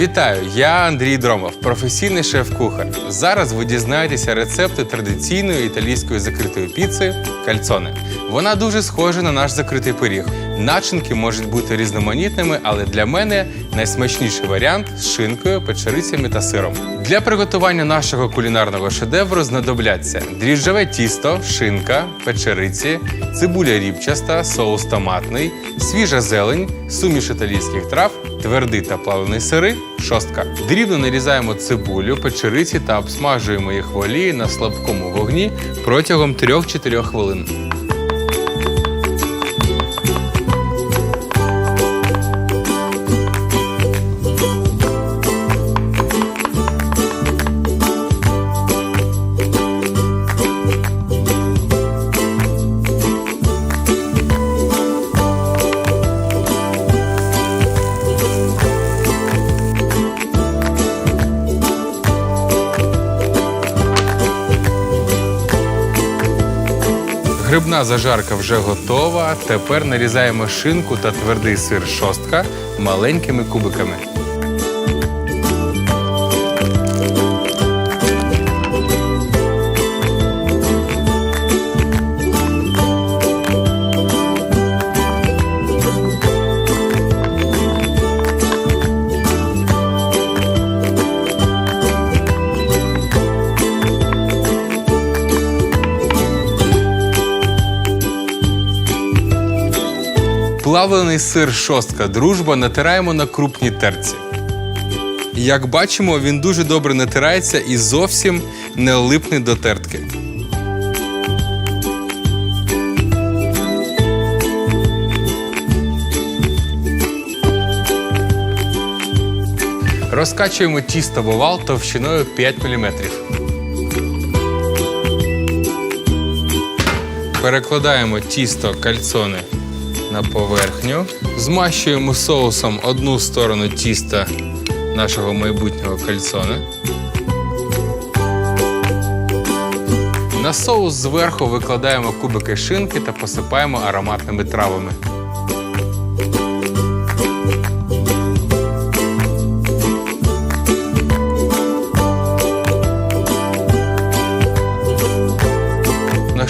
Вітаю! Я Андрій Дромов, професійний шеф-кухар. Зараз ви дізнаєтеся рецепти традиційної італійської закритої піци кальцоне. Вона дуже схожа на наш закритий пиріг. Начинки можуть бути різноманітними, але для мене найсмачніший варіант з шинкою, печерицями та сиром. Для приготування нашого кулінарного шедевру знадобляться дріжджове тісто, шинка, печериці, цибуля рібчаста, соус томатний, свіжа зелень, суміш італійських трав, твердий та плавлений сири, шостка. Дрібно нарізаємо цибулю, печериці та обсмажуємо їх в олії на слабкому вогні протягом 3-4 хвилин. Грибна зажарка вже готова. Тепер нарізаємо шинку та твердий сир шостка маленькими кубиками. Плавлений сир шостка дружба натираємо на крупній терці. Як бачимо, він дуже добре натирається і зовсім не липне до тертки. Розкачуємо тісто в овал товщиною 5 мм. Перекладаємо тісто кальцони на поверхню. Змащуємо соусом одну сторону тіста нашого майбутнього кальцона. На соус зверху викладаємо кубики шинки та посипаємо ароматними травами.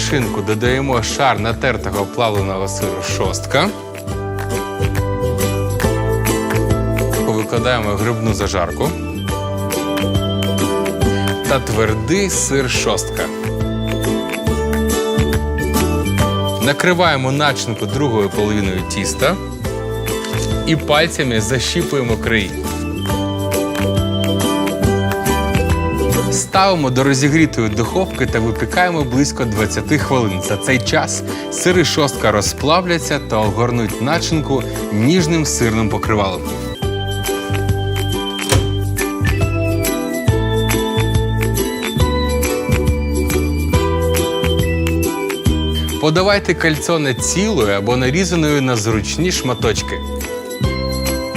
Шинку додаємо шар натертого плавленого сиру шостка. Викладаємо грибну зажарку та твердий сир шостка. Накриваємо начинку другою половиною тіста і пальцями защіпуємо краї. Ставимо до розігрітої духовки та випікаємо близько 20 хвилин. За цей час сири шостка розплавляться та огорнуть начинку ніжним сирним покривалом. Подавайте кальцоне цілою або нарізаною на зручні шматочки.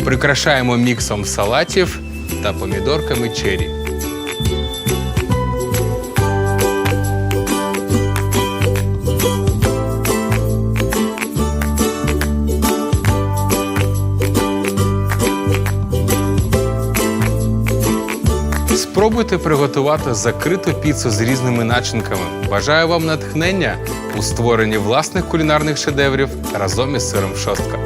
Прикрашаємо міксом салатів та помідорками чері. Спробуйте приготувати закриту піцу з різними начинками. Бажаю вам натхнення у створенні власних кулінарних шедеврів разом із сиром шостка.